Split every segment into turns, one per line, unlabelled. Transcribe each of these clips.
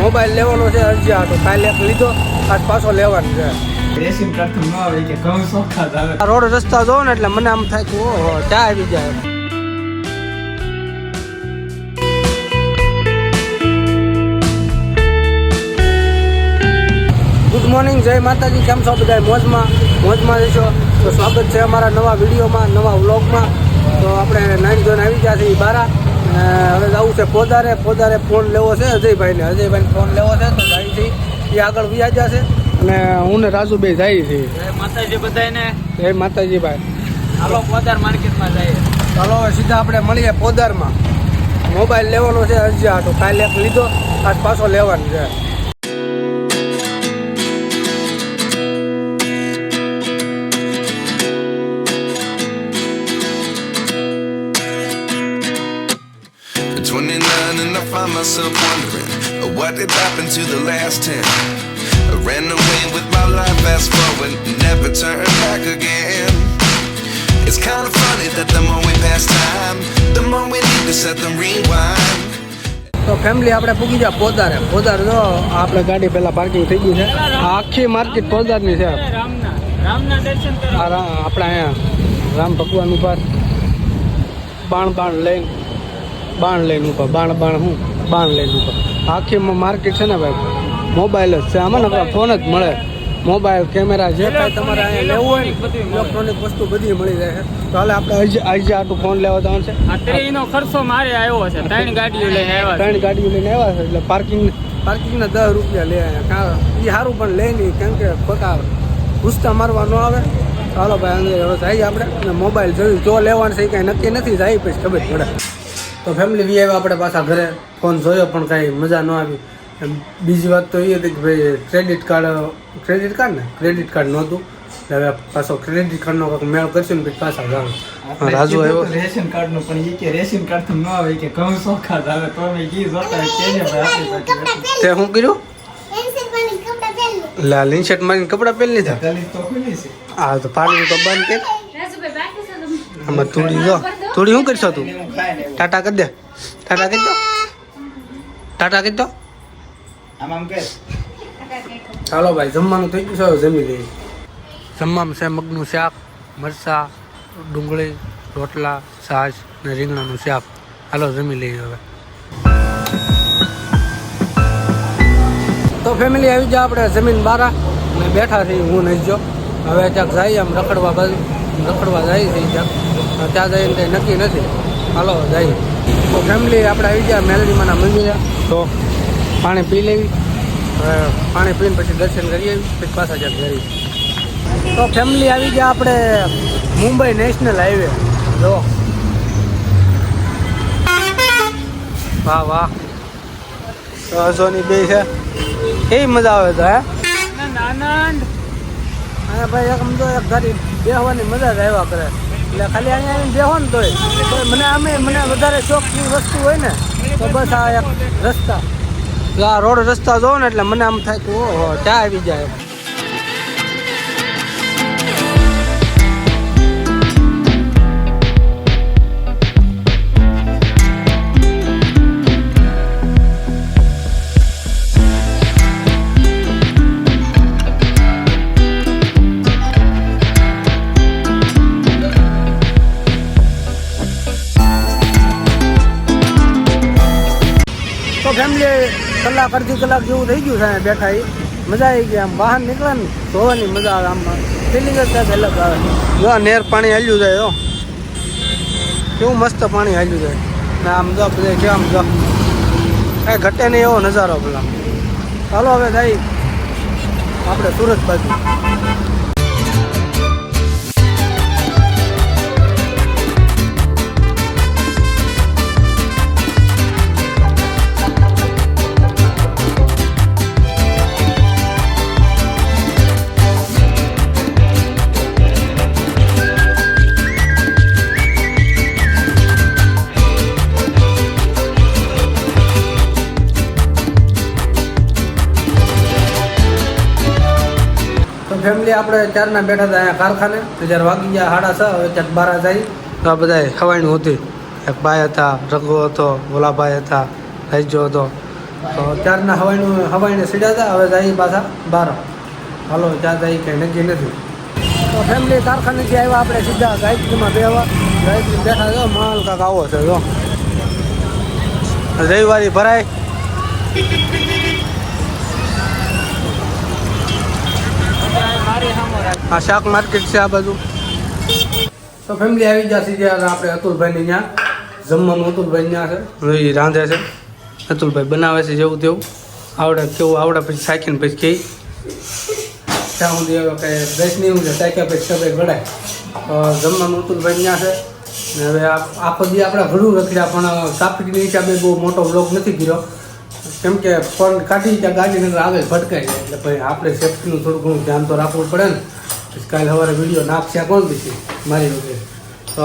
Mobile લેવાનો છે અરજી તો કાલે એક લીધો આજ પાછો લેવાનો છે.
રેસિંગ કરતું ન આવે કે ઘઉં ચોખ્ખા જ આવે.
આ રોડ રસ્તા જોવો ને એટલે મને આમ થાય કે ઓહો ચા આવી જાય. ગુડ મોર્નિંગ જય માતાજી કેમ છો બધા મોજમાં? મોજમાં જશો તો સ્વાગત છે અમારા નવા વિડીયોમાં નવા વ્લોગમાં. તો આપણે નાઇન જોઈને આવી ગયા છીએ બારા. અને હવે જવું છે પોદારે. પોદારે ફોન લેવો છે અજયભાઈને. અજયભાઈને ફોન લેવો છે તો જાય છે. એ આગળ વ્યા જશે અને હું ને રાજુભાઈ જાય છે.
માતાજી બધાને
જય માતાજી ભાઈ
હાલો પોદાર માર્કેટમાં જાય
ચાલો સીધા આપણે મળીએ પોદારમાં. મોબાઈલ લેવાનો છે અરજી તો કાલે એક લીધો. આજ પાછો લેવાનો છે.
uh, what did happen to the last 10. I ran away with my life, fast forward, never turn back again. It's kind of funny that the more we pass time, the more we need to set them rewind.
તો family આપણે પૂગી જાય પોદારે પોદાર જો આપણે ગાડી પહેલા parking થઈ ગઈ છે આ આખી માર્કેટ પોદારની છે
રામના રામના દર્શન કરો
આ રા- આપણે અહીંયા રામ ભગવાન ઉપર બાણ બાણ લઈને બાણ લઈને ઉપર બાણ બાણ હું બાણ લઈને ઉપર આખી માર્કેટ છે ને ભાઈ? મોબાઈલ જ છે. આમાં ને ફોન જ મળે. મોબાઈલ કેમેરા જે કાંઈ તમારે અહીંયા લેવું હોય ને ઇલેક્ટ્રોનિક વસ્તુ બધી મળી જાય છે. તો હાલે આપણે આજે આજે આટલું ફોન લેવા જવાનું છે.
આ ખર્ચો મારે આવ્યો છે. ત્રણ ગાડીઓ લઈને આવ્યા છે.
ત્રણ ગાડીઓ લઈને આવ્યા છે એટલે પાર્કિંગ પાર્કિંગના દસ રૂપિયા લે કારણ એ સારું પણ લે નહીં કેમ કે ખોટા ઘૂસતા મારવા ન આવે. ચાલો ભાઈ અંદર હવે જઈએ આપણે. અને મોબાઈલ જોયું જો લેવાનું છે એ કાંઈ નક્કી નથી જાય પછી ખબર પડે. તો ફેમિલી વી આવ્યા આપણે પાછા ઘરે ફોન જોયો પણ કાંઈ મજા ન આવી. બીજી વાત તો એ હતી કે ભાઈ ક્રેડિટ કાર્ડ ક્રેડિટ કાર્ડ ને? ક્રેડિટ કાર્ડ નહોતું. એટલે હવે પાછો ક્રેડિટ કાર્ડનો કંઈક મેળ કરશું ને પછી પાછા જાવ રાજુ આવ્યો.
રેશન કાર્ડનું પણ એ કે રેશન કાર્ડ તો ન આવે કે ઘઉં સોખા આવે. તો અમે ઈ જોતા
તે શું કર્યું?
પેન્સિલ પાણી કપડા પહેરી
લા. લીન શર્ટ મારીને કપડાં પહેરી લીધા? હા તો પાણી તો બંધ કે
રાજુભાઈ બાકી છે તમે
આમાં થોડી જો. તુડી શું કરશો તું?
હું ખાય ને
ટાટા કરી દે. ટાટા કરી દો. ટાટા કરી દો ચાલો ભાઈ જમવાનું થઈ ગયું છે જમી લઈએ. જમવામાં છે મગનું શાક મરચાં ડુંગળી રોટલા છાશ ને રીંગણાનું શાક. હાલો જમી લઈએ હવે. તો ફેમિલી આવી જાય આપણે જમીન બારા. અને બેઠા છીએ હું નહીં જો. હવે ક્યાંક જઈએ આમ રખડવા બાજુ. રખડવા જઈએ છીએ ક્યાંક. ત્યાં જઈને કંઈ નક્કી નથી. હાલો જઈએ તો ફેમિલી આપણે આવી ગયા મેલડીમાંના મંદિરે. તો પાણી પી લેવી. પાણી પીને પછી દર્શન કરી આવી પછી પાછા ક્યાંક જઈએ તો ફેમિલી આવી ગયા આપણે મુંબઈ નેશનલ હાઈવે જો. વાહ વાહ. સોની બે છે. કેવી મજા આવે તો હે?
આનંદ.
અને ભાઈ એક સમજો એક ગાડી હોવાની મજા જ આવ્યા કરે. એટલે ખાલી અહીંયા આવીને બેહો ને તોય. મને અમે મને વધારે શોખની વસ્તુ હોય ને, તો બસ આ રસ્તા. આ રોડ રસ્તા જોવો ને એટલે મને આમ થાય કે ઓહો, ચા આવી જાય. ફેમિલી કલાક, અડધી કલાક જેવું થઈ ગયું છે બેઠા એ મજા આવી ગઈ આમ. બહાર નીકળે ને ધોવાની મજા આવે આમ. ફિલિંગ જ કાંઈક અલગ આવે. જો, નેર પાણી હાલ્યું જાય જો કેવું મસ્ત પાણી હાલ્યું જાય. ને આમ જો, બધા કે આમ જો. કાંઈ ઘટે નહીં એવો નજારો પેલા ચાલો હવે થાય આપણે સુરત બાજુ. ફેમિલી આપણે ચારના બેઠા હતા અહીંયા કારખાને. તો જ્યારે વાગી ગયા સાડા છ, હવે ત્યાં બારા જાય. તો આ બધા ખવાયનું હતી. એક ભાઈ હતા રઘુ હતો ભોલાભાઈ હતા રાઈજો હતો. તો ચારના હવાઈનું હવાઈને સીડ્યા હતા, હવે જાય પાછા બાર. હાલો ત્યાં જાય કંઈ નક્કી નથી. તો ફેમિલી કારખાનેથી આવ્યા આપણે સીધા ગાયત્રીમાં બેવા ગાયત્રી બેઠા છો માલ કાંક આવો છે, જો. રવિવારી ભરાય. આ શાક માર્કેટ છે આ બાજુ. તો ફેમિલી આવી ગયા સીધા આપણે અતુલભાઈની ત્યાં જમવાનું અતુલભાઈ ત્યાં છે. એ રાંધે છે. અતુલભાઈ બનાવે છે જેવું તેવું. આવડે કેવું આવડે પછી સાકીને પછી કહી ત્યાં સુધી હવે કંઈ બેસ નહીં છે. સાક્યા પછી ગળાય તો જમવાનું અતુલભાઈ ત્યાં છે. ને હવે આખો દી આપણે ઘણું રખડ્યા પણ ટ્રાફિકની હિસાબે બહુ મોટો બ્લોક નથી કર્યો. કેમ કે ફોન કાઢી ત્યાં ગાડી અંદર આવે ભટકાઈ જાય. એટલે ભાઈ આપણે સેફ્ટીનું થોડું ઘણું ધ્યાન તો રાખવું પડે ને. કાલે સવારે વીડિયો નાખશે કોણ પછી? મારી વગેરે. તો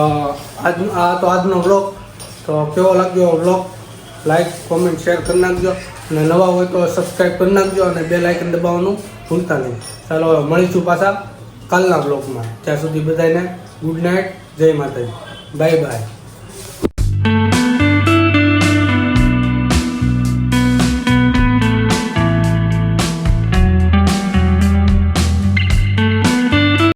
આજ આ તો આજનો બ્લોગ તો કેવો લાગ્યો બ્લોગ લાઈક કોમેન્ટ શેર કરી નાખજો. અને નવા હોય તો સબસ્ક્રાઈબ કરી નાખજો અને બે લાઇકન દબાવવાનું ભૂલતા નહીં. ચાલો મળીશું પાછા કાલના બ્લોગમાં ત્યાં સુધી બધાને ગુડ નાઇટ જય માતાજી. Bye bye